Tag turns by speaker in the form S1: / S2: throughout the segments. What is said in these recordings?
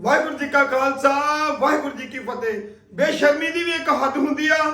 S1: ਵਾਹਿਗੁਰੂ ਜੀ ਕਾ ਖਾਲਸਾ, ਵਾਹਿਗੁਰੂ ਜੀ ਕੀ ਫਤਿਹ। ਬੇਸ਼ਰਮੀ ਦੀ ਵੀ ਇੱਕ ਹੱਦ ਹੁੰਦੀ ਆ।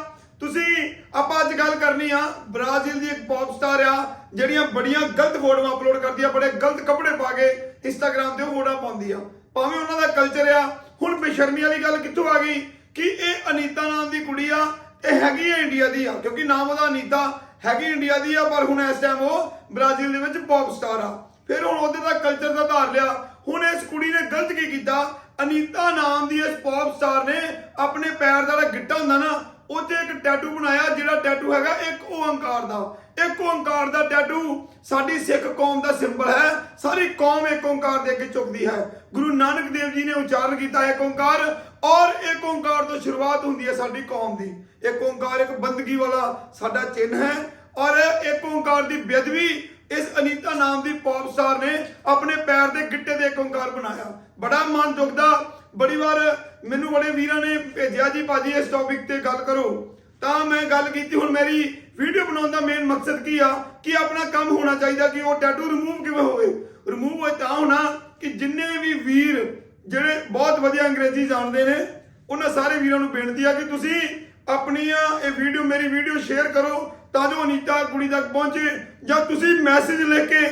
S1: ਤੁਸੀਂ, ਆਪਾਂ ਅੱਜ ਗੱਲ ਕਰਨੀ ਆ, ਬ੍ਰਾਜ਼ੀਲ ਦੀ ਇੱਕ ਪੌਪ ਸਟਾਰ ਆ, ਜਿਹੜੀਆਂ ਬੜੀਆਂ ਗਲਤ ਫੋਟੋਆਂ ਅਪਲੋਡ ਕਰਦੀ ਆ, ਬੜੇ ਗਲਤ ਕੱਪੜੇ ਪਾ ਕੇ ਇੰਸਟਾਗ੍ਰam ਤੇ ਉਹ ਫੋਟੋਆਂ ਪਾਉਂਦੀ ਆ। ਭਾਵੇਂ ਉਹਨਾਂ ਦਾ ਕਲਚਰ ਆ, ਹੁਣ ਬੇਸ਼ਰਮੀ ਵਾਲੀ ਗੱਲ ਕਿੱਥੋਂ ਆ ਗਈ? ਕਿ ਇਹ ਅਨੀਤਾ ਨਾਮ ਦੀ ਕੁੜੀ ਆ, ਇਹ ਹੈਗੀ ਆ ਇੰਡੀਆ ਦੀ ਆ, ਕਿਉਂਕਿ ਨਾਮ ਉਹਦਾ ਅਨੀਤਾ ਹੈਗੀ ਇੰਡੀਆ ਦੀ ਆ, ਪਰ ਹੁਣ ਇਸ ਟਾਈਮ ਉਹ ਬ੍ਰਾਜ਼ੀਲ ਦੇ ਵਿੱਚ ਪੌਪ ਸਟਾਰ ਆ। ਫਿਰ ਹੁਣ ਉਹਦੇ ਦਾ ਕਲਚਰ ਦਾ ਧਾਰ ਲਿਆ। ਹੁਣ ਇਸ ਕੁੜੀ ਨੇ ਗਲਤ ਕੀ ਕੀਤਾ? ਅਨੀਤਾ ਨਾਮ ਦੀ ਇਸ ਪੌਪ ਸਟਾਰ ਨੇ ਆਪਣੇ ਪੈਰ ਦਾ ਜਿਹੜਾ ਗਿੱਟਾ ਹੁੰਦਾ ਨਾ ਉਹ ਇੱਕ ਟੈਟੂ ਬਣਾਇਆ ਜਿਹੜਾ ਟੈਟੂ ਹੈਗਾ ਇੱਕ ਓੰਕਾਰ ਦਾ। ਇੱਕ ਓੰਕਾਰ ਦਾ ਟੈਟੂ ਸਾਡੀ ਸਿੱਖ ਕੌਮ ਦਾ ਸਿੰਬਲ ਹੈ। ਸਾਰੀ ਕੌਮ ਇੱਕ ਓੰਕਾਰ ਦੇ ਅੱਗੇ ਝੁਕਦੀ ਹੈ। ਗੁਰੂ ਨਾਨਕ ਦੇਵ ਜੀ ਨੇ ਉਚਾਰਨ ਕੀਤਾ ਇੱਕ ਓੰਕਾਰ ਔਰ ਇੱਕ ਓੰਕਾਰ ਤੋਂ ਸ਼ੁਰੂਆਤ ਹੁੰਦੀ ਹੈ ਸਾਡੀ ਕੌਮ ਦੀ। ਇੱਕ ਓੰਕਾਰ ਇੱਕ ਬੰਦਗੀ ਵਾਲਾ ਸਾਡਾ ਚਿੰਨ੍ਹ ਹੈ ਔਰ ਇੱਕ ਓੰਕਾਰ ਦੀ ਬੇਦਵੀ ਇਸ ਅਨੀਤਾ ਨਾਮ ਦੀ ਪੌਪ ਸਟਾਰ ਨੇ ਆਪਣੇ ਪੈਰ ਦੇ ਗਿੱਟੇ ਦੇ ਇੱਕ ਬਣਾਇਆ। ਬੜਾ ਮਨ ਦੁਖਦਾ। ਬੜੀ ਵਾਰ ਮੈਨੂੰ ਬੜੇ ਵੀਰਾਂ ਨੇ ਭੇਜਿਆ ਜੀ, ਭਾਜੀ, ਇਸ ਟੌਪਿਕ ਤੇ ਗੱਲ ਕਰੋ। ਤਾਂ ਮੈਂ ਗੱਲ ਕੀਤੀ, ਹੁਣ ਮੇਰੀ ਵੀਡੀਓ ਬਣਾਉਣ ਦਾ ਮੇਨ ਮਕਸਦ ਕੀ ਆ? ਕਿ ਆਪਣਾ ਕੰਮ ਹੋਣਾ ਚਾਹੀਦਾ? ਕਿ ਉਹ ਟੈਟੂ ਰਿਮੂਵ ਕਿਵੇਂ ਹੋਵੇ? ਰਿਮੂਵ ਹੋਏ ਤਾਂ ਹੋਣਾ ਕਿ ਜਿੰਨੇ ਵੀ ਵੀਰ, ਜਿਹੜੇ ਬਹੁਤ ਵਧੀਆ ਅੰਗਰੇਜ਼ੀ ਜਾਣਦੇ ਨੇ, ਉਹਨਾਂ ਸਾਰੇ ਵੀਰਾਂ ਨੂੰ ਬੇਨਤੀ ਆ ਕਿ ਤੁਸੀਂ ਆਪਣੀਆਂ ਇਹ ਵੀਡੀਓ ਮੇਰੀ ਵੀਡੀਓ ਸ਼ੇਅਰ ਕਰੋ। ਤਾਂ ਜੋ ਅਨੀਤਾ ਕੁੜੀ ਤੱਕ ਪਹੁੰਚੇ। ਜਾਂ ਤੁਸੀਂ ਮੈਸੇਜ ਲਿਖ ਕੇ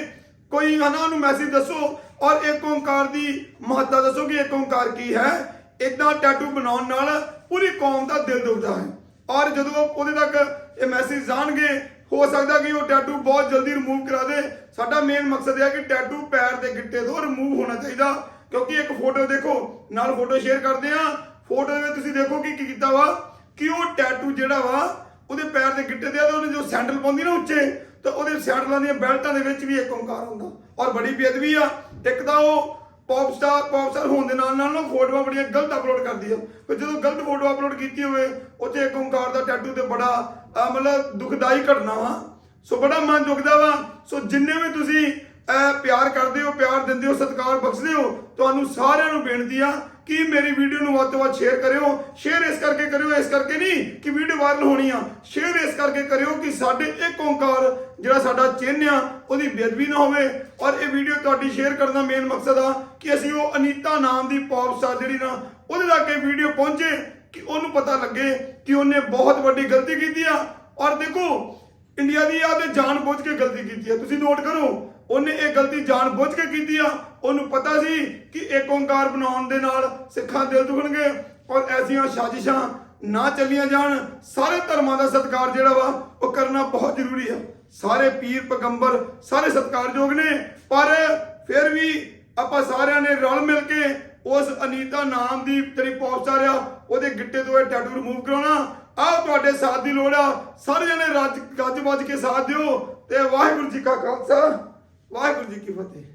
S1: ਕੋਈ ਹਨਾ ਨੂੰ ਮੈਸੇਜ ਦੱਸੋ ਔਰ ਇੱਕ ਓੰਕਾਰ ਦੀ ਮਹੱਤਤਾ ਦੱਸੋ ਕਿ ਇੱਕ ਓੰਕਾਰ ਕੀ ਹੈ। ਇਦਾਂ ਟੈਟੂ ਬਣਾਉਣ ਨਾਲ ਪੂਰੀ ਕੌਮ ਦਾ ਦਿਲ ਦੁਖਦਾ ਹੈ। ਔਰ ਜਦੋਂ ਉਹਦੇ ਤੱਕ ਇਹ ਮੈਸੇਜ ਜਾਣਗੇ ਹੋ ਸਕਦਾ ਕਿ ਉਹ ਟੈਟੂ ਬਹੁਤ ਜਲਦੀ ਰਿਮੂਵ ਕਰਾ ਦੇ। ਸਾਡਾ ਮੇਨ ਮਕਸਦ ਇਹ ਹੈ ਕਿ ਟੈਟੂ ਪੈਰ ਦੇ ਗਿੱਟੇ ਤੋਂ ਰਿਮੂਵ ਹੋਣਾ ਚਾਹੀਦਾ। ਕਿਉਂਕਿ ਇੱਕ ਫੋਟੋ ਦੇਖੋ, ਨਾਲ ਫੋਟੋ ਸ਼ੇਅਰ ਕਰਦੇ ਆ ਫੋਟੋ ਦੇ ਵਿੱਚ ਤੁਸੀਂ ਦੇਖੋ ਕਿ ਕੀ ਕੀਤਾ ਵਾ, ਕਿ ਉਹ ਟੈਟੂ ਜਿਹੜਾ ਵਾ ਉਹਦੇ ਪੈਰ ਦੇ ਗਿੱਟੇ ਦੇ ਆ ਤੇ ਉਹਨੇ ਜੋ ਸੈਂਡਲ ਪਾਉਂਦੀ ਨਾ ਉੱਚੇ, ਤਾਂ ਉਹਦੇ ਸੈਂਡਲਾਂ ਦੀਆਂ ਬੈਲਟਾਂ ਦੇ ਵਿੱਚ ਵੀ ਇੱਕ ਓੰਕਾਰ ਹੁੰਦਾ। ਔਰ ਬੜੀ ਬੇਅਦਬੀ ਆ। ਇੱਕ ਤਾਂ ਉਹ ਪੌਪ ਸਟਾਰ ਪੌਪ ਸਟਾਰ ਹੋਣ ਦੇ ਨਾਲ ਨਾਲ ਨਾ ਫੋਟੋਆਂ ਬੜੀਆਂ ਗਲਤ ਅਪਲੋਡ ਕਰਦੀ ਆ। ਫਿਰ ਜਦੋਂ ਗਲਤ ਫੋਟੋ ਅਪਲੋਡ ਕੀਤੀ ਹੋਵੇ, ਉੱਥੇ ਇੱਕ ਓੰਕਾਰ ਦਾ ਟੈਟੂ ਤੇ ਬੜਾ ਮਤਲਬ ਦੁਖਦਾਈ ਘਟਨਾ ਵਾ। ਸੋ ਬੜਾ ਮਨ ਦੁਖਦਾ ਵਾ। ਸੋ ਜਿੰਨੇ ਵੀ ਤੁਸੀਂ ਪਿਆਰ ਕਰਦੇ ਹੋ, ਪਿਆਰ ਦਿੰਦੇ ਹੋ, ਸਤਿਕਾਰ ਬਖਸ਼ਦੇ ਹੋ। ਤੁਹਾਨੂੰ ਸਾਰਿਆਂ ਨੂੰ ਬੇਨਤੀ ਆ ਕਿ ਮੇਰੀ ਵੀਡੀਓ ਨੂੰ ਵੱਧ ਤੋਂ ਵੱਧ ਸ਼ੇਅਰ ਕਰਿਓ। ਸ਼ੇਅਰ ਇਸ ਕਰਕੇ ਕਰਿਓ, ਇਸ ਕਰਕੇ ਨਹੀਂ ਕਿ ਵੀਡੀਓ ਵਾਇਰਲ ਹੋਣੀ ਆ। ਸ਼ੇਅਰ ਇਸ ਕਰਕੇ ਕਰਿਓ ਕਿ ਸਾਡੇ ਇੱਕ ਓੰਕਾਰ, ਜਿਹੜਾ ਸਾਡਾ ਚਿੰਨ੍ਹ ਆ, ਉਹਦੀ ਬੇਅਦਬੀ ਨਾ ਹੋਵੇ। ਔਰ ਇਹ ਵੀਡੀਓ ਤੁਹਾਡੀ ਸ਼ੇਅਰ ਕਰਨ ਦਾ ਮੇਨ ਮਕਸਦ ਆ ਕਿ ਅਸੀਂ ਉਹ ਅਨੀਤਾ ਨਾਮ ਦੀ ਪੌਪ ਸਟਾਰ ਜਿਹੜੀ ਨਾ, ਉਹਦੇ ਤੱਕ ਇਹ ਵੀਡੀਓ ਪਹੁੰਚੇ ਕਿ ਉਹਨੂੰ ਪਤਾ ਲੱਗੇ ਕਿ ਉਹਨੇ ਬਹੁਤ ਵੱਡੀ ਗਲਤੀ ਕੀਤੀ ਆ। ਔਰ ਦੇਖੋ, ਇੰਡੀਆ ਦੀ ਆ ਤੇ ਜਾਣ ਬੁੱਝ ਕੇ ਗਲਤੀ ਕੀਤੀ ਆ। ਤੁਸੀਂ ਨੋਟ ਕਰੋ ਉਹਨੇ ਇਹ ਗਲਤੀ ਜਾਣ ਬੁੱਝ ਕੇ ਕੀਤੀ ਆ। ਉਹਨੂੰ ਪਤਾ ਸੀ ਕਿ ਇੱਕ ਓੰਕਾਰ ਬਣਾਉਣ ਦੇ ਨਾਲ ਸਿੱਖਾਂ ਦਿਲ ਦੁਖਣਗੇ ਔਰ ਐਸੀਆਂ ਸਾਜ਼ਿਸ਼ਾਂ ਨਾ ਚੱਲੀਆਂ ਜਾਣ। ਸਾਰੇ ਧਰਮਾਂ ਦਾ ਸਤਿਕਾਰ ਜਿਹੜਾ ਵਾ, ਉਹ ਕਰਨਾ ਬਹੁਤ ਜ਼ਰੂਰੀ ਆ ਸਾਰੇ ਪੀਰ, ਪੈਗੰਬਰ ਸਾਰੇ ਸਤਿਕਾਰਯੋਗ ਨੇ, ਪਰ ਫਿਰ ਵੀ ਆਪਾਂ ਸਾਰਿਆਂ ਨੇ ਰਲ ਮਿਲ ਕੇ ਉਸ ਅਨੀਤਾ ਨਾਮ ਦੀ ਤੇਰੀ ਪੌਪਸਟਾਰ ਆ, ਉਹਦੇ ਗਿੱਟੇ ਤੋਂ ਇਹ ਟੈਟੂ ਰਿਮੂਵ ਕਰਾਉਣਾ। ਆਹ ਤੁਹਾਡੇ ਸਾਥ ਦੀ ਲੋੜ ਆ। ਸਾਰੇ ਜਣੇ ਰੱਜ ਗੱਜ ਵੱਜ ਕੇ ਸਾਥ ਦਿਓ ਤੇ ਵਾਹਿਗੁਰੂ ਜੀ ਕਾ ਖਾਲਸਾ। ਵਾਹਿਗੁਰੂ ਜੀ ਕੀ ਫਤਿਹ।